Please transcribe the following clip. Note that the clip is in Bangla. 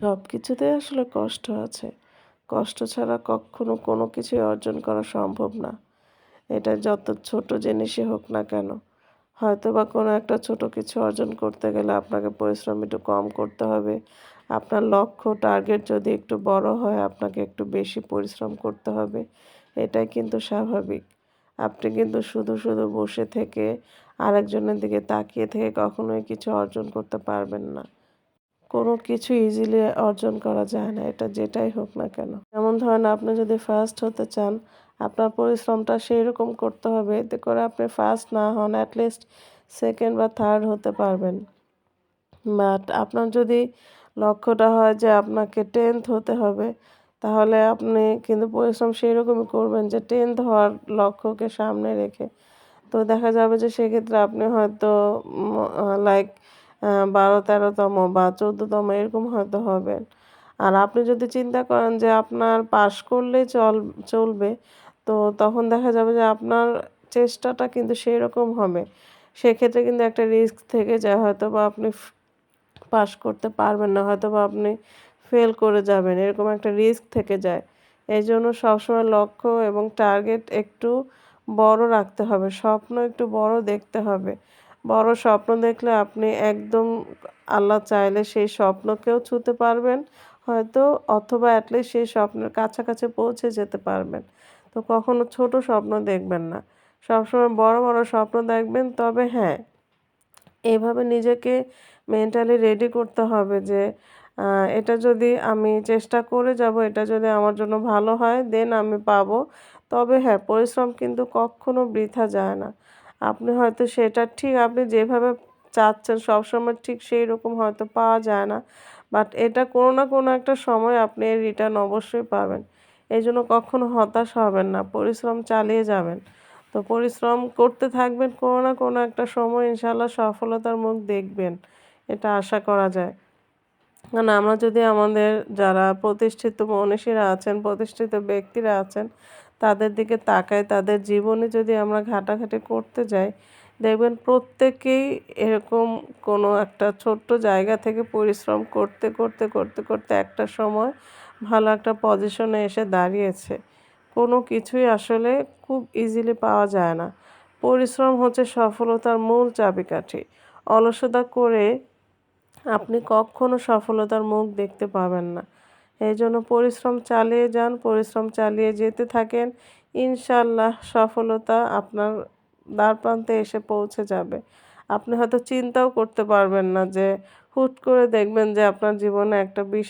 সব কিছুতেই আসলে কষ্ট আছে। কষ্ট ছাড়া কখনো কোনো কিছুই অর্জন করা সম্ভব না। এটা যত ছোট জিনিসই হোক না কেন হয়তো বা কোনো একটা ছোট কিছু অর্জন করতে গেলে আপনাকে পরিশ্রম একটু কম করতে হবে। আপনার লক্ষ্য টার্গেট যদি একটু বড় হয়, আপনাকে একটু বেশি পরিশ্রম করতে হবে। এটাই কিন্তু স্বাভাবিক। আপনি কিন্তু শুধু শুধু বসে থেকে আরেকজনের দিকে তাকিয়ে থেকে কখনোই কিছু অর্জন করতে পারবেন না। কোনো কিছু ইজিলি অর্জন করা যায় না, এটা যেটাই হোক না কেন। যেমন ধরেন আপনি যদি ফার্স্ট হতে চান, আপনার পরিশ্রমটা সেই রকম করতে হবে এতে করে আপনি ফার্স্ট না হন অ্যাটলিস্ট সেকেন্ড বা থার্ড হতে পারবেন। বাট আপনার যদি লক্ষ্যটা হয় যে আপনাকে টেন্থ হতে হবে, তাহলে আপনি কিন্তু পরিশ্রম সেই রকমই করবেন যে টেন্থ হওয়ার লক্ষ্যকে সামনে রেখে। তো দেখা যাবে যে সেক্ষেত্রে আপনি হয়তো লাইক বারো তেরোতম বা চোদ্দোতম এরকম হয়তো হবেন আর আপনি যদি চিন্তা করেন যে আপনার পাশ করলেই চল, চলবে, তো তখন দেখা যাবে যে আপনার চেষ্টাটা কিন্তু সেই রকম হবে। সেক্ষেত্রে কিন্তু একটা রিস্ক থেকে যায় হয়তো বা আপনি পাশ করতে পারবেন না হয়তো বা আপনি ফেল করে যাবেন, এরকম একটা রিস্ক থেকে যায়। এই জন্য সবসময় লক্ষ্য এবং টার্গেট একটু বড় রাখতে হবে, স্বপ্ন একটু বড় দেখতে হবে। বড় স্বপ্ন দেখলে আপনি একদম আল্লাহ চাইলে সেই স্বপ্নকেও ছুতে পারবেন, হয়তো অথবা অ্যাটলিস্ট সেই স্বপ্নের কাছাকাছি পৌঁছে যেতে পারবেন। তো কখনো ছোট স্বপ্ন দেখবেন না। সবসময় বড় বড় স্বপ্ন দেখবেন, তবে হ্যাঁ এইভাবে নিজেকে মেন্টালি রেডি করতে হবে যে এটা যদি আমি চেষ্টা করে যাব, এটা যদি আমার জন্য ভালো হয় দেন আমি পাবো। তবে হ্যাঁ পরিশ্রম কিন্তু কখনো বৃথা যায় না। আপনি হয়তো সেটা ঠিক, আপনি যেভাবে চাচ্ছেন সবসময় ঠিক সেই রকম হয়তো পাওয়া যায় না। বাট এটা কোনো না কোনো একটা সময় আপনি রিটার্ন অবশ্যই পাবেন। এই জন্য কখনো হতাশ হবেন না, পরিশ্রম চালিয়ে যাবেন। তো পরিশ্রম করতে থাকবেন, কোনো না কোনো একটা সময় ইনশাল্লাহ সফলতার মুখ দেখবেন। এটা আশা করা যায়। কারণ আমরা যদি আমাদের যারা প্রতিষ্ঠিত মনীষীরা আছেন, প্রতিষ্ঠিত ব্যক্তিরা আছেন তাদের দিকে তাকাই তাদের জীবনে যদি আমরা ঘাটাঘাটি করতে যাই, দেখবেন প্রত্যেকেই এরকম কোনো একটা ছোট্ট জায়গা থেকে পরিশ্রম করতে করতে করতে করতে একটা সময় ভালো একটা পজিশনে এসে দাঁড়িয়েছে। কোনো কিছুই আসলে খুব ইজিলি পাওয়া যায় না। পরিশ্রম হচ্ছে সফলতার মূল চাবিকাঠি। অলসতা করে আপনি কখনো সফলতার মুখ দেখতে পাবেন না। এই জন্য পরিশ্রম চালিয়ে যান, পরিশ্রম চালিয়ে যেতে থাকেন। ইনশাল্লাহ সফলতা আপনার দ্বার প্রান্তে এসে পৌঁছে যাবে। আপনি হয়তো চিন্তাও করতে পারবেন না যে হুট করে দেখবেন যে আপনার জীবনে একটা বিশাল